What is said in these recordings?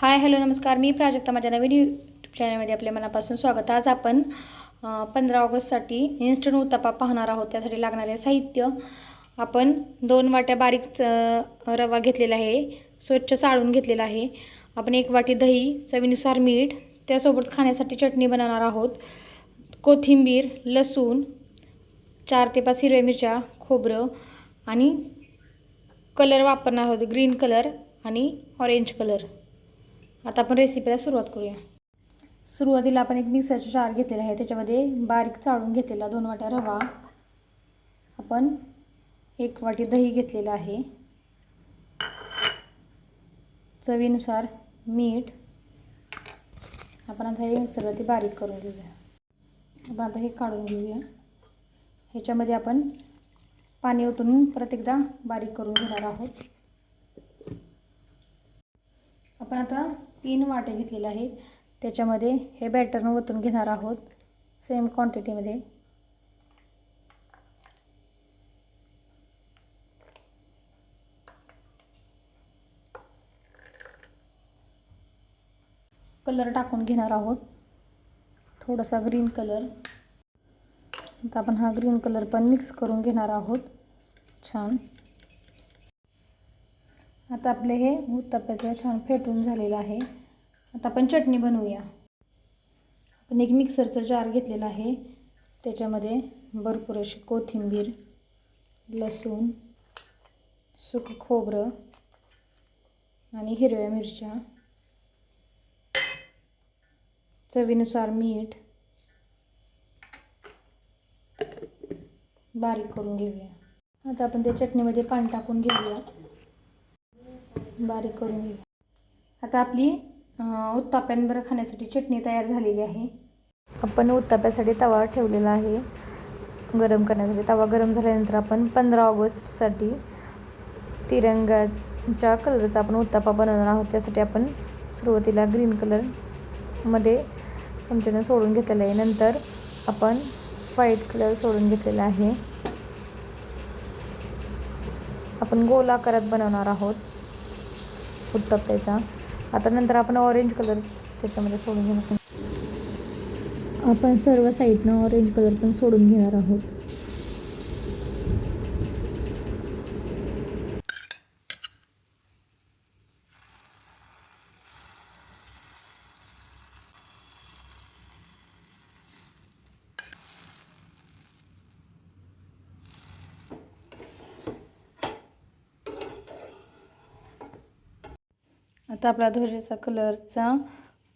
Hi hello नमस्कार. मी प्राजक्ता. माझ्या नवीन YouTube चॅनलमध्ये आपल्या मनापासून स्वागत. आज आपण पंधरा ऑगस्टसाठी इन्स्टंट उत्तपा पाहणार आहोत. त्यासाठी लागणारे साहित्य आपण दोन वाट्या बारीक रवा घेतलेला आहे. स्वच्छ चाळून घेतलेला आहे. आपण एक वाटी दही चवीनुसार मीठ त्यासोबत खाण्यासाठी चटणी बनवणार आहोत. कोथिंबीर लसूण चार ते पाच हिरव्या मिरच्या खोबरं आणि कलर वापरणार आहोत. ग्रीन कलर आणि ऑरेंज कलर आता आपण रेसिपीला सुरुवात करूया. सुरुवातीला आपण एक मिक्सरचा जार घेतलेला आहे. त्याच्यामध्ये बारीक चाळून घेतलेला दोन वाट्या रवा. आपण एक वाटी दही घेतलेलं आहे. चवीनुसार मीठ. आपण आता हे सगळं ते बारीक करून घेऊया. आपण आता हे काढून घेऊया. ह्याच्यामध्ये आपण पाणी ओतून परत एकदा बारीक करून घेणार आहोत. आपण आता तीन वाटे घेतलेले आहेत. त्याच्यामध्ये हे बॅटर ओतून घेणार आहोत. सेम क्वांटिटीमध्ये कलर टाकून घेणार आहोत. थोडासा ग्रीन कलर आता आपण हा ग्रीन कलर पण मिक्स करून घेणार आहोत. छान. आता आपले हे उत्तप्प्याचं छान फेटून झालेलं आहे. आता आपण चटणी बनवूया. आपण एक मिक्सरचं जार घेतलेला आहे. त्याच्यामध्ये भरपूर अशी कोथिंबीर लसूण सुकं खोबरं आणि हिरव्या मिरच्या चवीनुसार मीठ बारीक करून घेऊया. आता आपण त्या चटणीमध्ये पाणी टाकून घेऊया बारीक करून घेऊ. आता आपली अं, उत्ताप्यांबरं खाण्यासाठी चटणी तयार झालेली आहे. आपण उत्ताप्यासाठी तवा ठेवलेला आहे. गरम करण्यासाठी. तवा गरम झाल्यानंतर आपण पंधरा ऑगस्टसाठी तिरंगाच्या कलरचा आपण उत्तापा बनवणार आहोत. त्यासाठी आपण सुरुवातीला ग्रीन कलरमध्ये चमच्यानं सोडून घेतलेलं आहे. नंतर आपण व्हाईट कलर सोडून घेतलेला आहे. आपण गोल आकारात बनवणार आहोत. उत्तप्प्याचा आता नंतर आपण ऑरेंज कलर त्याच्यामध्ये सोडून घेणार. आपण सर्व साईडनं ऑरेंज कलर पण सोडून घेणार आहोत. आता आपला ध्वजेचा कलरचा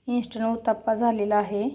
इन्स्टंट उत्ताप्पा झालेला आहे.